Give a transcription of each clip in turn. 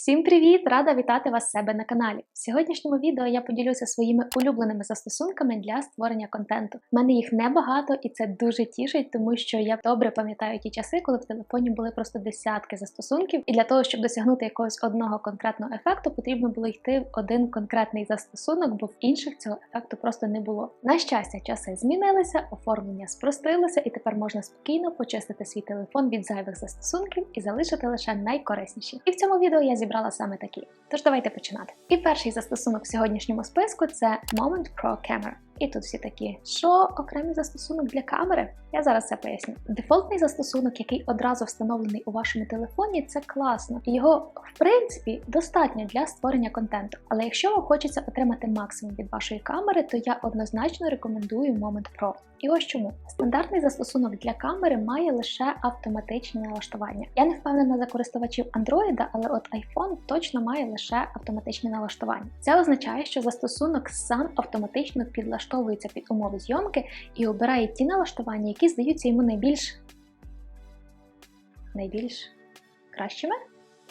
Всім привіт! Рада вітати вас себе на каналі. В сьогоднішньому відео я поділюся своїми улюбленими застосунками для створення контенту. У мене їх небагато і це дуже тішить, тому що я добре пам'ятаю ті часи, коли в телефоні були просто десятки застосунків, і для того, щоб досягнути якогось одного конкретного ефекту, потрібно було йти в один конкретний застосунок, бо в інших цього ефекту просто не було. На щастя, часи змінилися, оформлення спростилося, і тепер можна спокійно почистити свій телефон від зайвих застосунків і залишити лише найкорисніші. І в цьому відео я зібрала саме такі. Тож давайте починати. І перший застосунок в сьогоднішньому списку це Moment Pro Camera. І тут всі такі, що окремий застосунок для камери? Я зараз це поясню. Дефолтний застосунок, який одразу встановлений у вашому телефоні, це класно. Його, в принципі, достатньо для створення контенту. Але якщо вам хочеться отримати максимум від вашої камери, то я однозначно рекомендую Moment Pro. І ось чому стандартний застосунок для камери має лише автоматичні налаштування. Я не впевнена за користувачів Android, але от iPhone точно має лише автоматичні налаштування. Це означає, що застосунок сам автоматично підлаштовується під умови зйомки і обирає ті налаштування, які здаються йому найбільш найбільш кращими,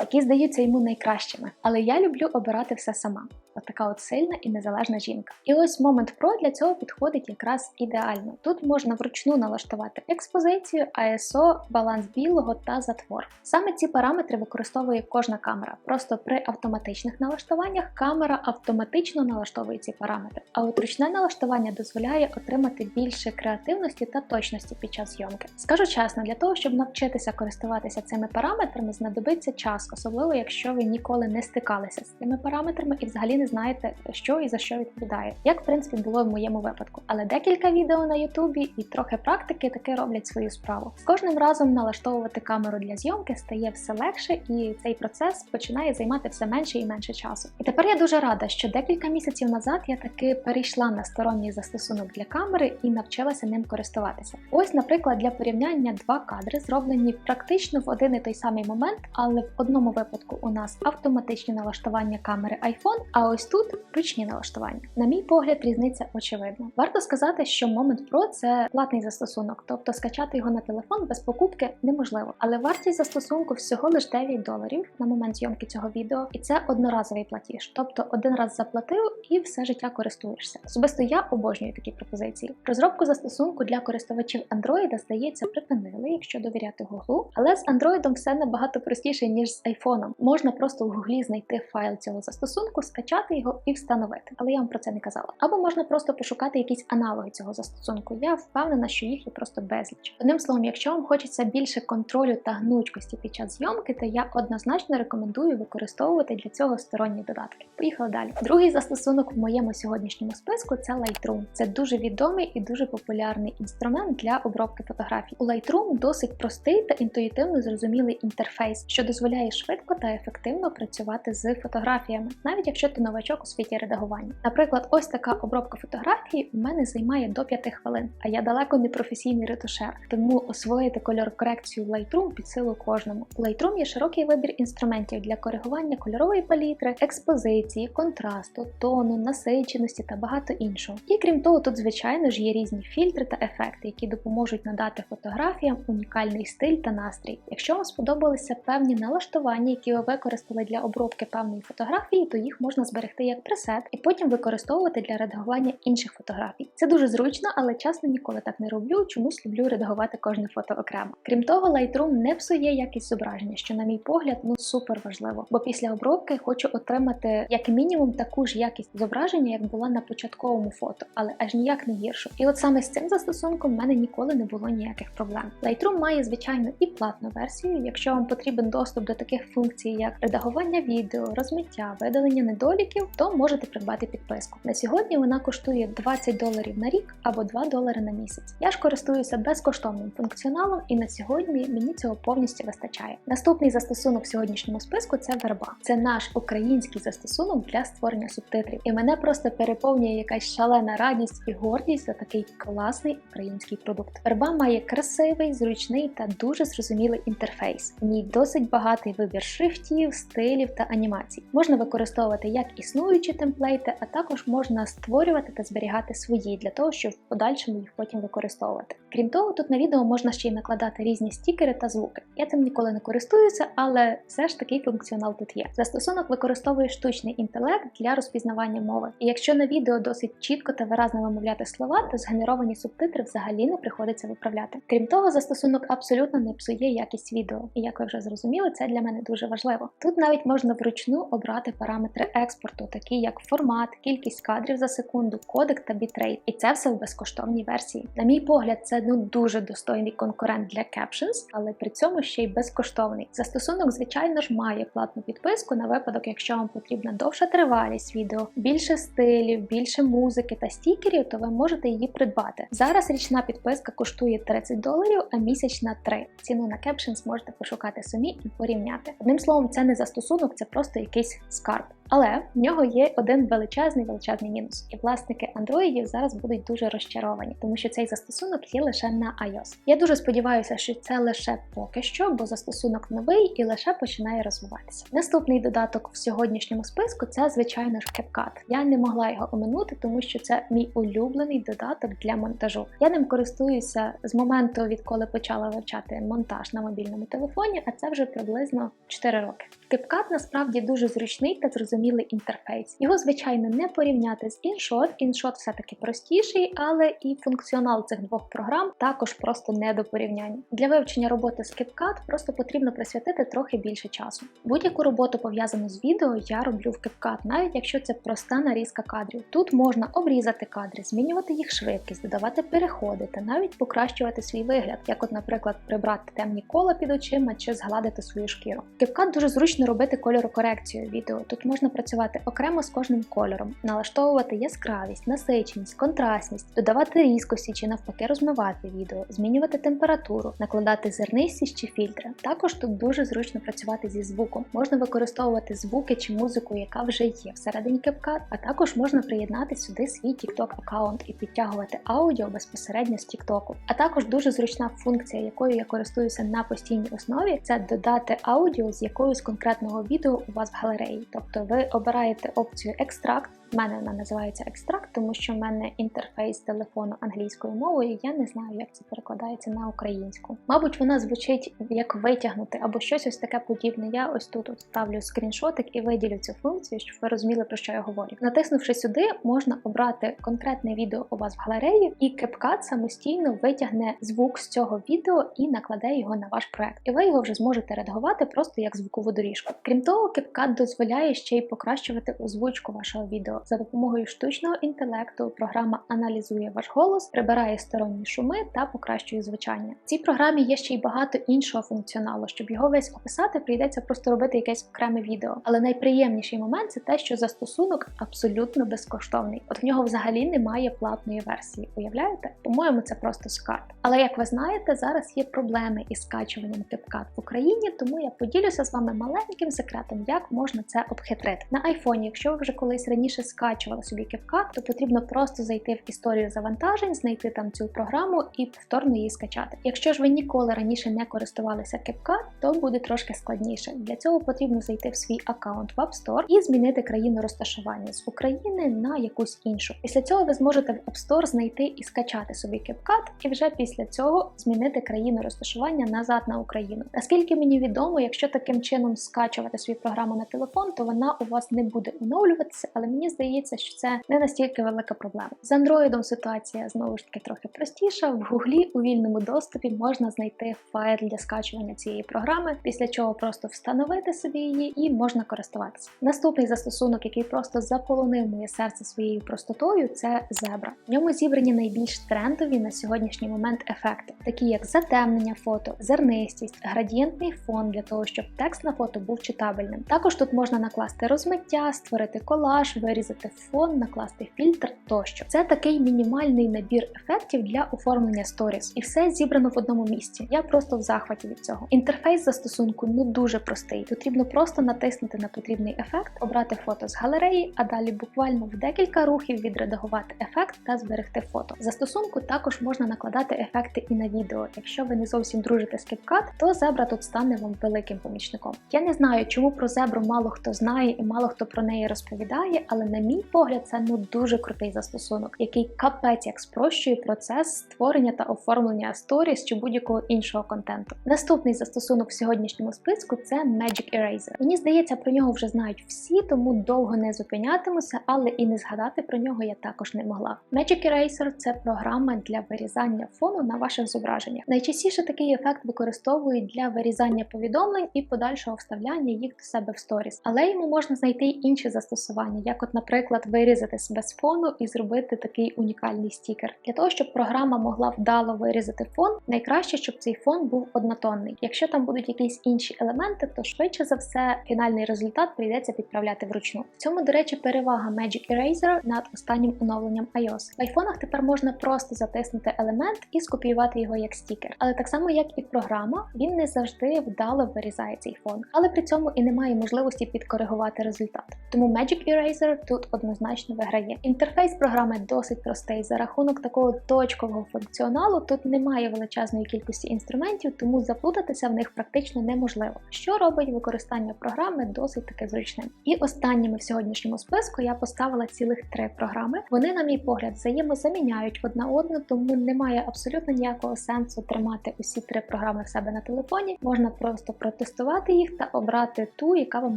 які здаються йому найкращими. Але я люблю обирати все сама. От така от сильна і незалежна жінка. І ось Moment Pro для цього підходить якраз ідеально. Тут можна вручну налаштувати експозицію, ISO, баланс білого та затвор. Саме ці параметри використовує кожна камера. Просто при автоматичних налаштуваннях камера автоматично налаштовує ці параметри. А от ручне налаштування дозволяє отримати більше креативності та точності під час зйомки. Скажу чесно, для того, щоб навчитися користуватися цими параметрами, знадобиться час, особливо якщо ви ніколи не стикалися з цими параметрами і взагалі не знаєте, що і за що відповідає, як в принципі було в моєму випадку. Але декілька відео на Ютубі і трохи практики таки роблять свою справу. З кожним разом налаштовувати камеру для зйомки стає все легше, і цей процес починає займати все менше і менше часу. І тепер я дуже рада, що декілька місяців назад я таки перейшла на сторонній застосунок для камери і навчилася ним користуватися. Ось, наприклад, для порівняння два кадри зроблені практично в один і той самий момент, але в одному випадку у нас автоматичні налаштування камери iPhone, а ось тут ручні налаштування. На мій погляд, різниця очевидна. Варто сказати, що Moment Pro це платний застосунок, тобто скачати його на телефон без покупки неможливо. Але вартість застосунку всього лише 9 доларів на момент зйомки цього відео, і це одноразовий платіж, тобто один раз заплатив і все життя користуєшся. Особисто я обожнюю такі пропозиції. Розробку застосунку для користувачів Android, здається, припинили, якщо довіряти Google, але з Android все набагато простіше ніж з iPhone. Можна просто в Google знайти файл цього застосунку, скачати його і встановити. Але я вам про це не казала. Або можна просто пошукати якісь аналоги цього застосунку. Я впевнена, що їх є просто безліч. Одним словом, якщо вам хочеться більше контролю та гнучкості під час зйомки, то я однозначно рекомендую використовувати для цього сторонні додатки. Поїхали далі. Другий застосунок в моєму сьогоднішньому списку це Lightroom. Це дуже відомий і дуже популярний інструмент для обробки фотографій. У Lightroom досить простий та інтуїтивно зрозумілий інтерфейс, що дозволяє швидко та ефективно працювати з фотографіями, навіть якщо ти новачок у світі редагування. Наприклад, ось така обробка фотографії у мене займає до 5 хвилин, а я далеко не професійний ретушер, тому освоїти кольор корекцію в Lightroom під силу кожному. У Lightroom є широкий вибір інструментів для коригування кольорової палітри, експозиції, контрасту, тону, насиченості та багато іншого. І крім того, тут, звичайно ж, є різні фільтри та ефекти, які допоможуть надати фотографіям унікальний стиль та настрій. Якщо вам сподобалися певні налаштування, які ви використали для обробки певної фотографії, то їх можна зберегти як пресет і потім використовувати для редагування інших фотографій. Це дуже зручно, але чесно ніколи так не роблю. Чомусь люблю редагувати кожне фото окремо. Крім того, Lightroom не псує якість зображення, що, на мій погляд, ну супер важливо. Бо після обробки хочу отримати як мінімум таку ж якість зображення, як була на початковому фото, але аж ніяк не гіршу. І от саме з цим застосунком в мене ніколи не було ніяких проблем. Lightroom має звичайно і платну версію. Якщо вам потрібен доступ до таких функцій, як редагування відео, розмиття, видалення недоліків, то можете придбати підписку. На сьогодні вона коштує 20 доларів на рік або 2 долари на місяць. Я ж користуюся безкоштовним функціоналом, і на сьогодні мені цього повністю вистачає. Наступний застосунок в сьогоднішньому списку це верба. Це наш український застосунок для створення субтитрів. І мене просто переповнює якась шалена радість і гордість за такий класний український продукт. Верба має красивий, зручний та дуже зрозумілий інтерфейс. В ній досить багатий вибір шрифтів, стилів та анімацій. Можна використовувати як існуючі темплейти, а також можна створювати та зберігати свої для того, щоб в подальшому їх потім використовувати. Крім того, тут на відео можна ще й накладати різні стікери та звуки. Я цим ніколи не користуюся, але все ж такий функціонал тут є. Застосунок використовує штучний інтелект для розпізнавання мови. І якщо на відео досить чітко та виразно вимовляти слова, то згенеровані субтитри взагалі не приходиться виправляти. Крім того, застосунок абсолютно не псує якість відео, і як ви вже зрозуміли, це для мене дуже важливо. Тут навіть можна вручну обрати параметри експорту, такі як формат, кількість кадрів за секунду, кодек та бітрейт. І це все в безкоштовній версії. На мій погляд, це ну дуже достойний конкурент для Captions, але при цьому ще й безкоштовний. Застосунок, звичайно ж, має платну підписку на випадок, якщо вам потрібна довша тривалість відео, більше стилів, більше музики та стікерів, то ви можете її придбати. Зараз річна підписка коштує 30 доларів, а місячна 3. Ціну на Captions можете пошукати самі і порівняти. Одним словом, це не застосунок, це просто якийсь скарб. Але в нього є один величезний величезний мінус, і власники андроїдів зараз будуть дуже розчаровані, тому що цей застосунок є лише на iOS. Я дуже сподіваюся, що це лише поки що, бо застосунок новий і лише починає розвиватися. Наступний додаток в сьогоднішньому списку це звичайно ж CapCut. Я не могла його оминути, тому що це мій улюблений додаток для монтажу. Я ним користуюся з моменту, відколи почала вивчати монтаж на мобільному телефоні, а це вже приблизно 4 роки. CapCut насправді дуже зручний та зрозумілий інтерфейс. Його, звичайно, не порівняти з InShot. InShot все-таки простіший, але і функціонал цих двох програм також просто не до порівняння. Для вивчення роботи з CapCut просто потрібно присвятити трохи більше часу. Будь-яку роботу пов'язану з відео я роблю в CapCut, навіть якщо це проста нарізка кадрів. Тут можна обрізати кадри, змінювати їх швидкість, додавати переходи та навіть покращувати свій вигляд, як, от, наприклад, прибрати темні кола під очима чи згладити свою шкіру. CapCut дуже зручно робити кольорокорекцію відео. Тут можна працювати окремо з кожним кольором, налаштовувати яскравість, насиченість, контрастність, додавати різкості чи навпаки розмивати відео, змінювати температуру, накладати зернистість чи фільтри. Також тут дуже зручно працювати зі звуком. Можна використовувати звуки чи музику, яка вже є всередині CapCut, а також можна приєднати сюди свій TikTok аккаунт і підтягувати аудіо безпосередньо з TikTok. А також дуже зручна функція, якою я користуюся на постійній основі, це додати аудіо з якоюсь конкретного відео у вас в галереї. Тобто ви обираєте опцію екстракт. У мене вона називається екстракт, тому що в мене інтерфейс телефону англійською мовою. Я не знаю, як це перекладається на українську. Мабуть, вона звучить як витягнути або щось ось таке подібне. Я ось тут ставлю скріншотик і виділю цю функцію, щоб ви розуміли про що я говорю. Натиснувши сюди, можна обрати конкретне відео у вас в галереї, і CapCut самостійно витягне звук з цього відео і накладе його на ваш проект. І ви його вже зможете редагувати просто як звукову доріжку. Крім того, CapCut дозволяє ще й покращувати озвучку вашого відео. За допомогою штучного інтелекту програма аналізує ваш голос, прибирає сторонні шуми та покращує звучання. В цій програмі є ще й багато іншого функціоналу. Щоб його весь описати, прийдеться просто робити якесь окреме відео. Але найприємніший момент це те, що застосунок абсолютно безкоштовний. От в нього взагалі немає платної версії. Уявляєте? По-моєму, це просто скарб. Але як ви знаєте, зараз є проблеми із скачуванням CapCut в Україні, тому я поділюся з вами маленьким секретом, як можна це обхитрити. На айфоні, якщо ви вже колись раніше скачували собі CapCut, то потрібно просто зайти в історію завантажень, знайти там цю програму і повторно її скачати. Якщо ж ви ніколи раніше не користувалися CapCut, то буде трошки складніше. Для цього потрібно зайти в свій аккаунт в App Store і змінити країну розташування з України на якусь іншу. Після цього ви зможете в App Store знайти і скачати собі CapCut, і вже після цього змінити країну розташування назад на Україну. Наскільки мені відомо, якщо таким чином скачувати свою програму на телефон, то вона у вас не буде оновлюватися, але мені здається, що це не настільки велика проблема. З Android ситуація знову ж таки трохи простіша. В Гуглі у вільному доступі можна знайти файл для скачування цієї програми, після чого просто встановити собі її і можна користуватися. Наступний застосунок, який просто заполонив моє серце своєю простотою, це Zebra. В ньому зібрані найбільш трендові на сьогоднішній момент ефекти, такі як затемнення фото, зернистість, градієнтний фон для того, щоб текст на фото був читабельним. Також тут можна накласти розмиття, створити колаж, вирізати вирізати фон, накласти фільтр тощо. Це такий мінімальний набір ефектів для оформлення сторіс, і все зібрано в одному місці. Я просто в захваті від цього. Інтерфейс застосунку ну дуже простий. Потрібно просто натиснути на потрібний ефект, обрати фото з галереї, а далі буквально в декілька рухів відредагувати ефект та зберегти фото. Застосунку також можна накладати ефекти і на відео. Якщо ви не зовсім дружите з CapCut, то Zebra тут стане вам великим помічником. Я не знаю, чому про Zebra мало хто знає і мало хто про неї розповідає, але на мій погляд, це ну дуже крутий застосунок, який капець як спрощує процес створення та оформлення сторіс чи будь-якого іншого контенту. Наступний застосунок в сьогоднішньому списку це Magic Eraser. Мені здається, про нього вже знають всі, тому довго не зупинятимуся, але і не згадати про нього я також не могла. Magic Eraser – це програма для вирізання фону на ваших зображеннях. Найчастіше такий ефект використовують для вирізання повідомлень і подальшого вставляння їх до себе в сторіс. Але йому можна знайти й інші застосування, як, от, наприклад, вирізати себе з фону і зробити такий унікальний стікер. Для того, щоб програма могла вдало вирізати фон, найкраще, щоб цей фон був однотонний. Якщо там будуть якісь інші елементи, то швидше за все фінальний результат прийдеться підправляти вручну. В цьому, до речі, перевага Magic Eraser над останнім оновленням iOS. В айфонах тепер можна просто затиснути елемент і скопіювати його як стікер. Але так само, як і програма, він не завжди вдало вирізає цей фон, але при цьому і немає можливості підкоригувати результат. Тому Magic Eraser тут однозначно виграє. Інтерфейс програми досить простий. За рахунок такого точкового функціоналу тут немає величезної кількості інструментів, тому заплутатися в них практично неможливо, що робить використання програми досить таки зручним. І останніми в сьогоднішньому списку я поставила цілих три програми. Вони, на мій погляд, взаємозаміняють одна одну, тому немає абсолютно ніякого сенсу тримати усі три програми в себе на телефоні. Можна просто протестувати їх та обрати ту, яка вам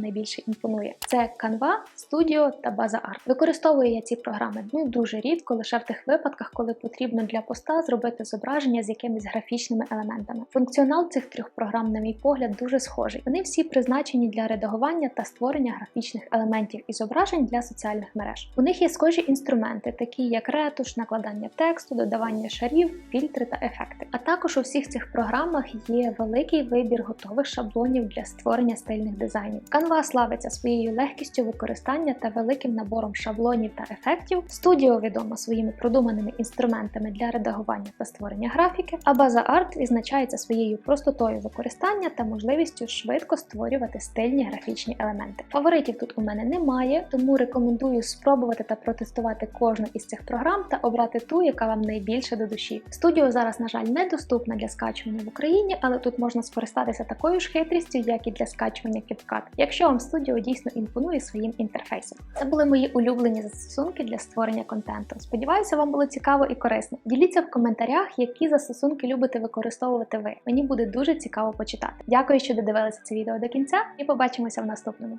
найбільше імпонує. Це Canva, Studio та Baza Art. Використовую я ці програми ну дуже рідко, лише в тих випадках, коли потрібно для поста зробити зображення з якимись графічними елементами. Функціонал цих трьох програм, на мій погляд, дуже схожий. Вони всі призначені для редагування та створення графічних елементів і зображень для соціальних мереж. У них є схожі інструменти, такі як ретуш, накладання тексту, додавання шарів, фільтри та ефекти. А також у всіх цих програмах є великий вибір готових шаблонів для створення стильних дизайнів. Canva славиться своєю легкістю використання та великим набором шаблонів та ефектів. Studio відома своїми продуманими інструментами для редагування та створення графіки, а Baza Art відзначається своєю простотою використання та можливістю швидко створювати стильні графічні елементи. Фаворитів тут у мене немає, тому рекомендую спробувати та протестувати кожну із цих програм та обрати ту, яка вам найбільше до душі. Studio зараз, на жаль, недоступна для скачування в Україні, але тут можна скористатися такою ж хитрістю, як і для скачування CapCut, якщо вам Studio дійсно імпонує своїм інтерфейсом. Це були мої улюблені застосунки для створення контенту. Сподіваюся, вам було цікаво і корисно. Діліться в коментарях, які застосунки любите використовувати ви. Мені буде дуже цікаво почитати. Дякую, що додивилися це відео до кінця, і побачимося в наступному.